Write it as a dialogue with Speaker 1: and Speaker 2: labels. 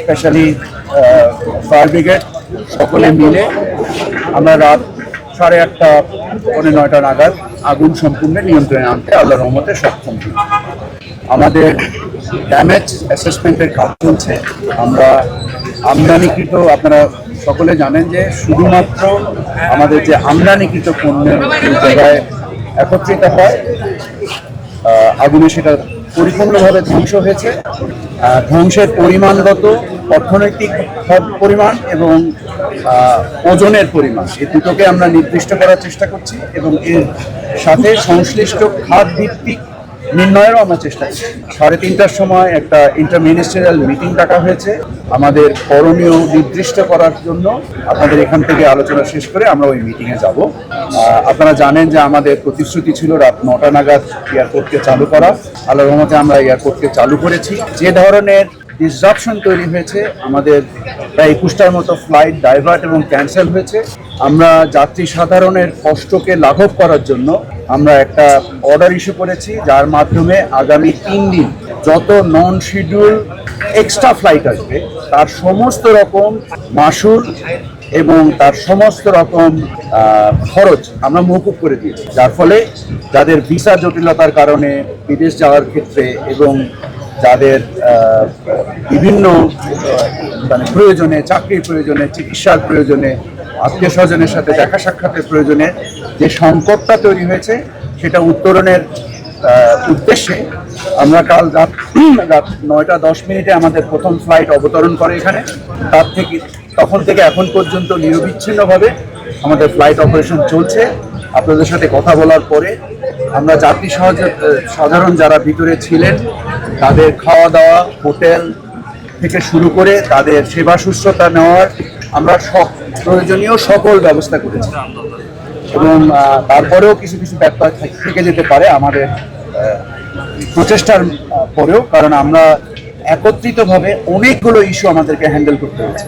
Speaker 1: Specially fire brigade, সকলে মিলে আমরা রাত সাড়ে আটটা, পৌনে নয়টা নাগাদ আগুন সম্পূর্ণ নিয়ন্ত্রণে আনতে আল্লাহ রহমতে সক্ষম আমাদের ড্যামেজ অ্যাসেসমেন্টের কাজ চলছে। আমরা আমদানিকৃত, আপনারা সকলে জানেন যে শুধুমাত্র আমাদের যে আমদানিকৃত পণ্য এই জায়গায় একত্রিত হয় আগুনে সেটা পরিপূর্ণভাবে ধ্বংস হয়েছে। ধ্বংসের পরিমাণগত অর্থনৈতিক পর- পরিমাণ এবং ওজনের পরিমাণ। এই দুটোকে আমরা নির্দিষ্ট করার চেষ্টা করছি এবং এর সাথে সংশ্লিষ্ট খাত ভিত্তিক নির্ণয়েরও আমরা চেষ্টা করছি। সাড়ে তিনটার সময় একটা ইন্টার মিনিস্টারিয়াল মিটিং ডাকা হয়েছে। আমাদের করণীয় নির্দিষ্ট করার জন্য আপনাদের এখান থেকে আলোচনা শেষ করে আমরা ওই মিটিংয়ে যাব। আপনারা জানেন যে আমাদের প্রতিশ্রুতি ছিল রাত নটা নাগাদ এয়ারপোর্টকে চালু করা। আল্লাহ রহমতে আমরা এয়ারপোর্টকে চালু করেছি। যে ধরনের ডিসরাপশন তৈরি হয়েছে, আমাদের প্রায় একুশটার মতো ফ্লাইট ডাইভার্ট এবং ক্যান্সেল হয়েছে। আমরা যাত্রী সাধারণের কষ্টকে লাঘব করার জন্য আমরা একটা অর্ডার ইস্যু করেছি, যার মাধ্যমে আগামী তিন দিন যত নন শিডিউল এক্সট্রা ফ্লাইট আসবে, তার সমস্ত রকম মাসুল এবং তার সমস্ত রকম খরচ আমরা মৌকুব করে দিয়েছি। যার ফলে যাদের ভিসা জটিলতার কারণে বিদেশ যাওয়ার ক্ষেত্রে এবং যাদের বিভিন্ন মানে প্রয়োজনে, চাকরির প্রয়োজনে, চিকিৎসার প্রয়োজনে, আত্মীয় স্বজনের সাথে দেখা সাক্ষাতের প্রয়োজনে যে সংকটটা তৈরি হয়েছে, সেটা উত্তরণের উদ্দেশ্যে আমরা কাল রাত রাত নয়টা দশ মিনিটে আমাদের প্রথম ফ্লাইট অবতরণ করে এখানে। তার থেকে, তখন থেকে এখন পর্যন্ত নিরবিচ্ছিন্নভাবে আমাদের ফ্লাইট অপারেশন চলছে। আপনাদের সাথে কথা বলার পরে আমরা যাত্রী সহজ সাধারণ যারা ভিতরে ছিলেন, তাদের খাওয়া দাওয়া, হোটেল থেকে শুরু করে তাদের সেবা শুশ্রূষা নেওয়ার আমরা সব প্রয়োজনীয় সকল ব্যবস্থা করেছি। এবং তারপরেও কিছু কিছু ব্যাপার থেকে যেতে পারে আমাদের প্রচেষ্টার পরেও। কারণ আমরা একত্রিতভাবে অনেকগুলো ইস্যু আমাদেরকে হ্যান্ডেল করতে হয়েছে।